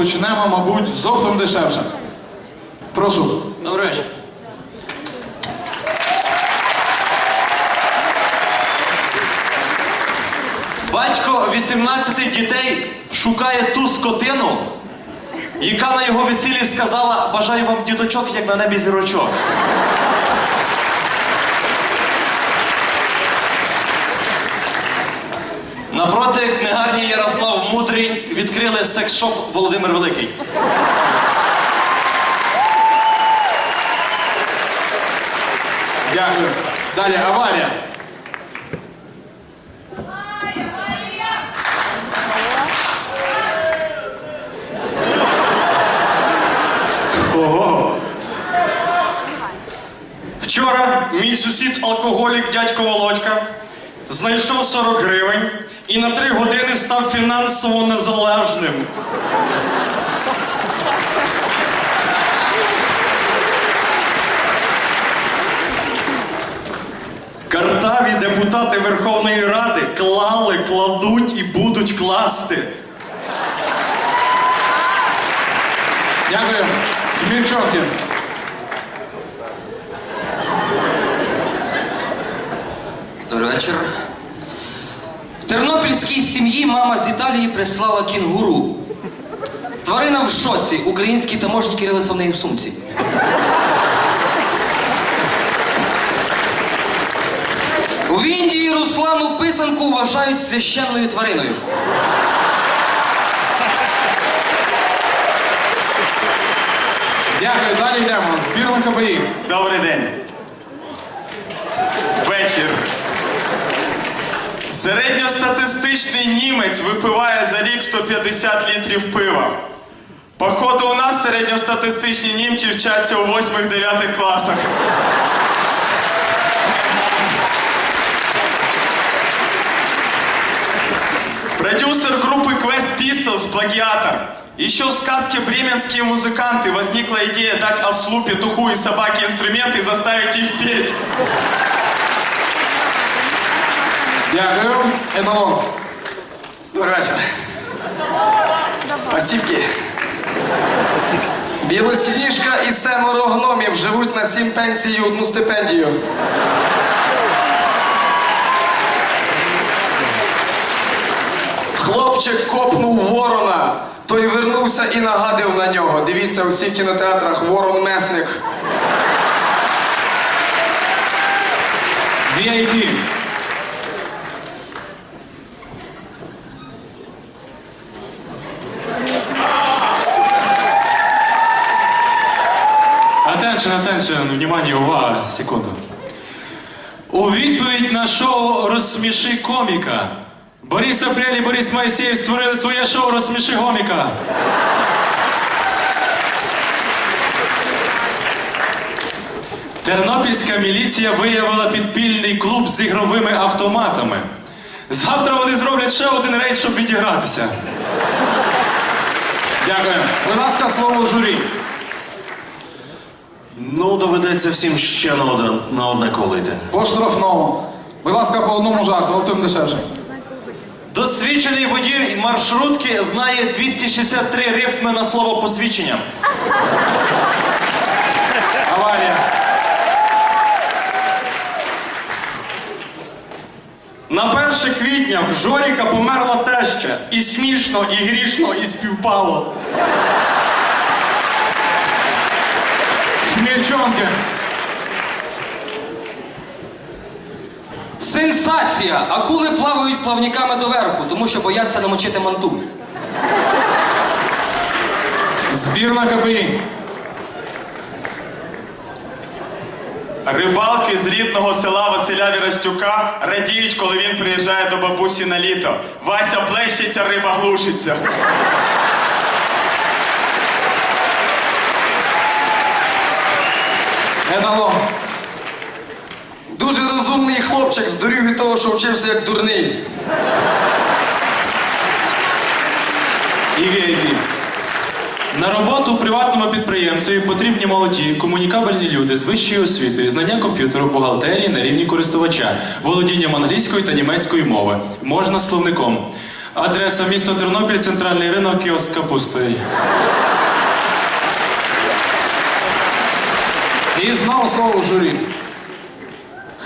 почнемо, мабуть, з оптом дешевше. Прошу. Добрий. Батько 18 дітей шукає ту скотину, яка на його весіллі сказала бажаю вам діточок, як на небі зірочок. Напроти книгарні Ярослав Мудрий відкрили секс-шоп Володимир Великий. Дякую. Далі аварія. Вчора мій сусід алкоголік дядько Володька знайшов 40 гривень і на 3 години став фінансово незалежним. Картаві депутати Верховної Ради клали, кладуть і будуть класти. Дякую. Хмельчонкін. Добрий вечір. В тернопільській сім'ї мама з Італії прислала кінгуру. Тварина в шоці. Українські таможні в неї в сумці. В Індії Руслану писанку вважають священною твариною. Дякую. Далі йдемо. Збірна КПІ. Добрий день. Вечір. Середньостатистичний німець випиває за рік 150 літрів пива. Походу, у нас середньостатистичні німці вчаться у 8-9 класах. Продюсер группы Quest Pistols – плагиатор. Еще в сказке «Бременские музыканты» возникла идея дать ослу, петуху и собаке инструменты и заставить их петь. Дякую. Еталон. Добрий вечір. Пасівки. Білосніжка і семеро гномів живуть на сім пенсій і одну стипендію. Хлопчик копнув ворона, той вернувся і нагадив на нього. Дивіться у всіх кінотеатрах Ворон Месник. VIP. Attention, attention, внимание, увага, секунду. У відповідь на шоу Розсміши коміка. Борис Апрель і Борис Моїсеєв створили своє шоу Розсміши коміка. Тернопільська міліція виявила підпільний клуб з ігровими автоматами. Завтра вони зроблять ще один рейд, щоб відігратися. Дякую. Будь ласка, слово журі. Ну, доведеться всім ще на одне, на одне коло йти. По штрафному. Будь ласка, по одному жарту, оптом дешевше. Досвідчений водій маршрутки знає 263 рифми на слово посвідчення. Аварія. На 1 квітня в Жоріка померла теща. І смішно, і грішно, і співпало. Хмельчонкін. Сенсація! Акули плавають плавниками доверху, тому що бояться намочити манту. Збірна КПІ. Рибалки з рідного села Василя Вірастюка радіють, коли він приїжджає до бабусі на літо. Вася плещеться, риба глушиться. Еталон. Дуже розумний хлопчик здурів від того, що вчився як дурний. І. На роботу приватному підприємцеві потрібні молоді, комунікабельні люди з вищою освітою, знання комп'ютеру, бухгалтерії на рівні користувача, володінням англійської та німецької мови. Можна словником. Адреса місто Тернопіль, центральний ринок, кіоск капустою. І знову слово журі.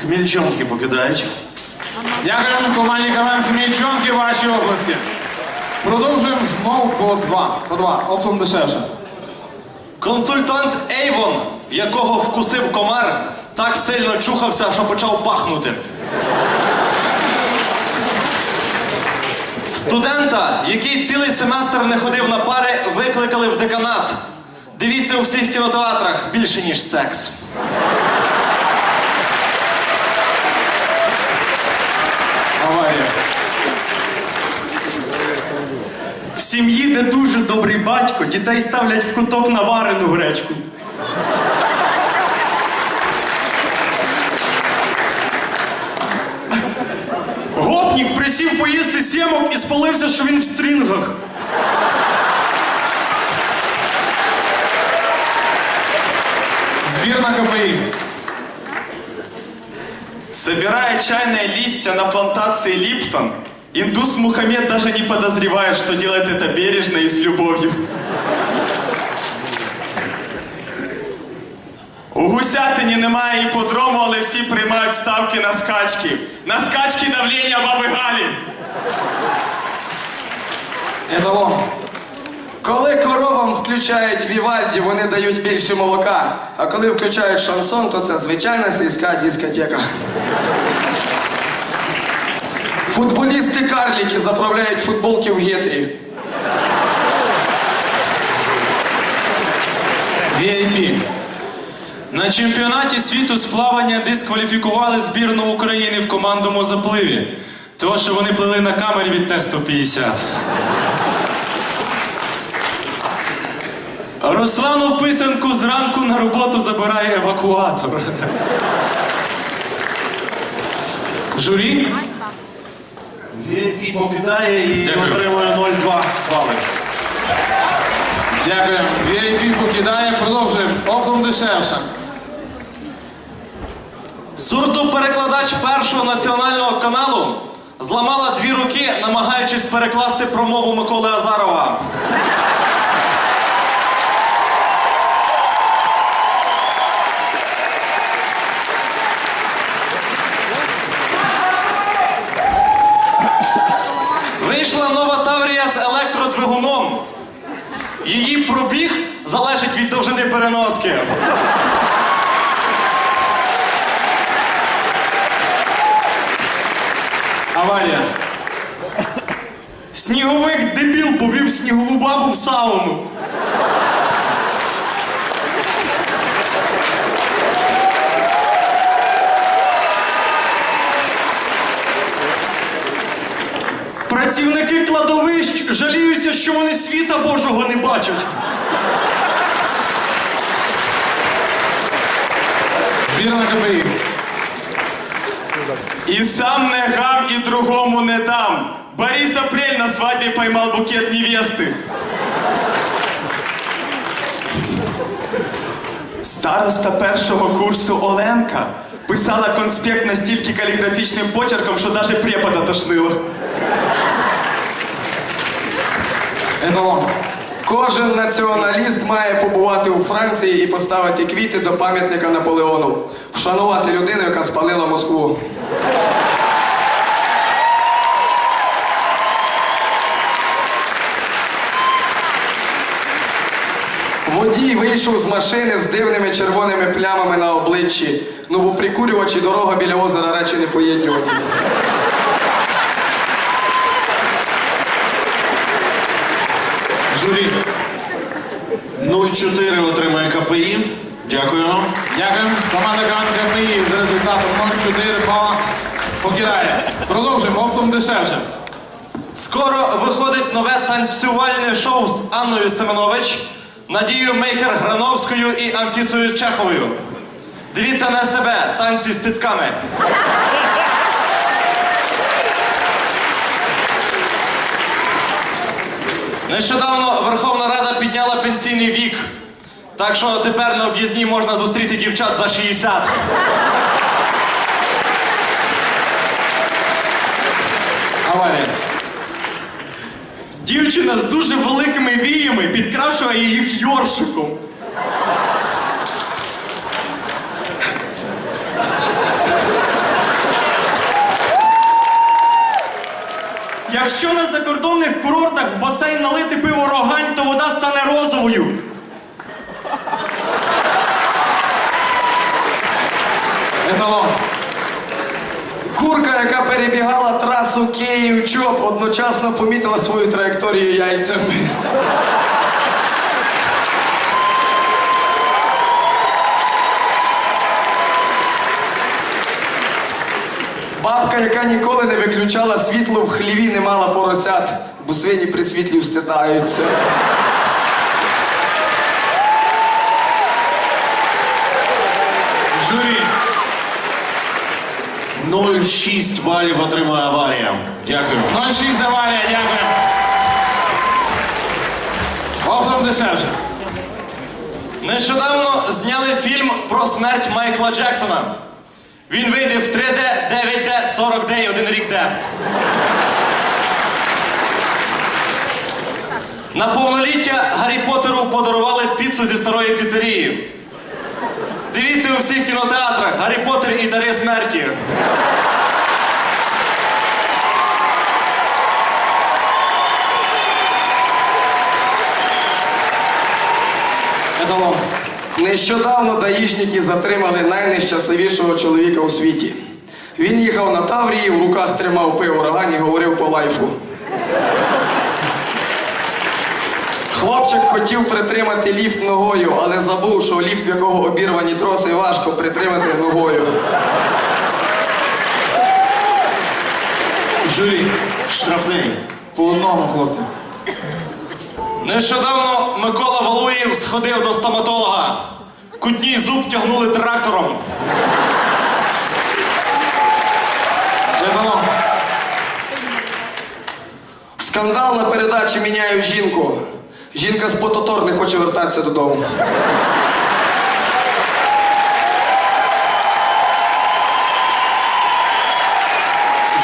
Хмельчонки покидають. Дякуємо команді КВН Хмельчонки, ваші обласки. Продовжуємо знову по два. По два. Оптом дешевше. Консультант Ейвон, якого вкусив комар, так сильно чухався, що почав пахнути. Студента, який цілий семестр не ходив на пари, викликали в деканат. Дивіться у всіх кінотеатрах більше, ніж секс. В сім'ї, де дуже добрий батько, дітей ставлять в куток на варену гречку. Гопнік присів поїсти сімок і спалився, що він в стрінгах. Собирая чайное листья на плантации Липтон, индус Мухаммед даже не подозревает, что делает это бережно и с любовью. У Гусятині немає іподрому, але всі приймають ставки на скачки. На скачки давлення баби Галі. Еталон. Коли коровам включають Вівальді, вони дають більше молока. А коли включають шансон, то це звичайна сільська дискотека. Футболісти карліки заправляють футболки в гетрі. VIP. На чемпіонаті світу з плавання дискваліфікували збірну України в командному запливі. Того, що вони плили на камері від тесту 50. Руслану Писанку зранку на роботу забирає евакуатор. Журі? VIP покидає і Дякую. отримує 0,2 бали. Дякуємо. VIP покидає. Продовжуємо. Оптом дешевше. Сурдоперекладач першого національного каналу зламала дві руки, намагаючись перекласти промову Миколи Азарова. Електродвигуном. Її пробіг залежить від довжини переноски. Аварія. Сніговик дебіл повів снігову бабу в сауну. Працівники кладовищ жаліються, що вони світа Божого не бачать. Збірна КПІ. И сам не гам, и другому не дам. Борис Апрель на свадьбе поймал букет невесты. Староста першого курсу Оленка писала конспект настільки каліграфічним почерком, що навіть препода тошнило. Еталон. Кожен націоналіст має побувати у Франції і поставити квіти до пам'ятника Наполеону. Вшанувати людину, яка спалила Москву. Водій вийшов з машини з дивними червоними плямами на обличчі. Ну, бо прикурювач і дорога біля озера речі не поєднювані. Журі. 0,4 отримує КПІ. Дякую. Дякуємо. Команда КПІ з результатом 0-4 бала покидає. Продовжуємо. Оптом дешевше. Скоро виходить нове танцювальне шоу з Анною Семенович, Надією Мейхер Грановською і Амфісою Чеховою. Дивіться на СТБ танці з цицьками. Нещодавно Так що тепер на об'їзні можна зустріти дівчат за 60. Аварія. Дівчина з дуже великими віями підкрашує їх йоршиком. Якщо на закордонних курортах в басейн налити пиво рогань, то вода стане розовою. Еталон. Курка, яка перебігала трасу Київ-Чоп, одночасно помітила свою траєкторію яйцями. Бабка, яка ніколи не виключала світло в хліві, не мала поросят, бо свині при світлі встидаються. Журі. 0,6 балів отримує аварія. Дякую. 0,6 завалія, дякую. Оптом дешевше. Нещодавно зняли фільм про смерть Майкла Джексона. Він вийде в 3D, 9D, 40D і один рік D. На повноліття Гаррі Поттеру подарували піцу зі старої піцерії. Дивіться у всіх кінотеатрах Гаррі Поттер і Дари смерті. Еталон. Нещодавно даїшники затримали найнещасливішого чоловіка у світі. Він їхав на Таврії, в руках тримав пиво рогань і говорив по лайфу. Хлопчик хотів притримати ліфт ногою, але забув, що ліфт, в якого обірвані троси, важко притримати ногою. Журі. Штрафний. По одному, хлопці. Нещодавно Микола Валуєв сходив до стоматолога. Кутній зуб тягнули трактором. Скандал на передачі міняю жінку. Жінка з Пототор не хоче вертатися додому.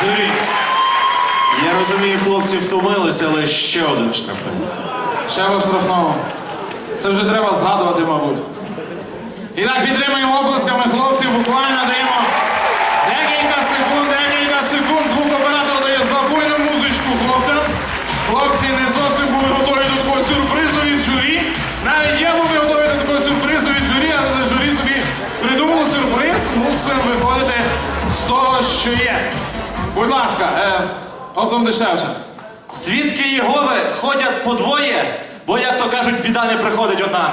Журі. Я розумію, хлопці втомилися, але ще один штрафний. Ще в штрафному. Це вже треба згадувати, мабуть. І так підтримуємо оплесками хлопців, буквально даємо декілька Будь ласка, е, оптом дешевше. Свідки Єгови ходять по двоє, бо, як то кажуть, біда не приходить одна.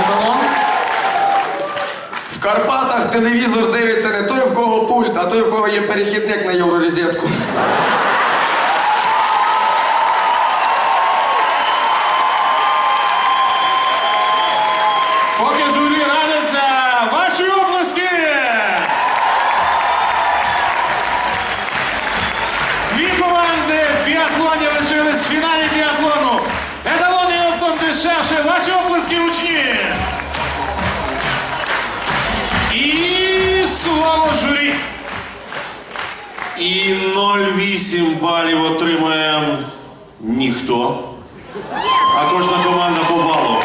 Еталон. В Карпатах телевізор дивиться не той, в кого пульт, а той, в кого є перехідник на євророзетку. 0,8 балів отримає ніхто. А кожна команда по балу.